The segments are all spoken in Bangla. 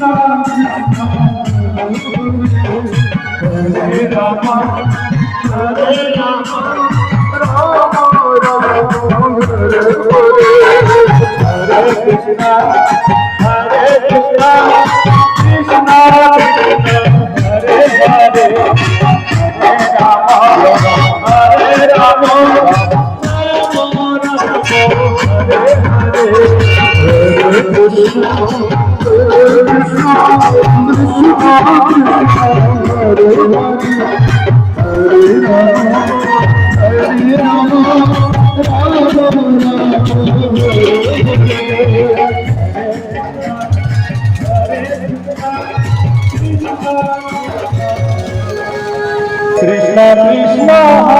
Hare Hare Krishna, Krishna,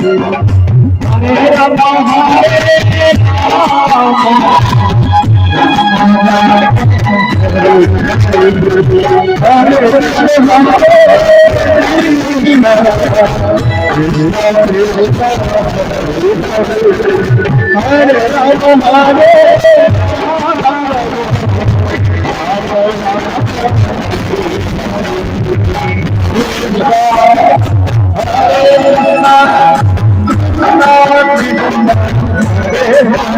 Hare Ram Hare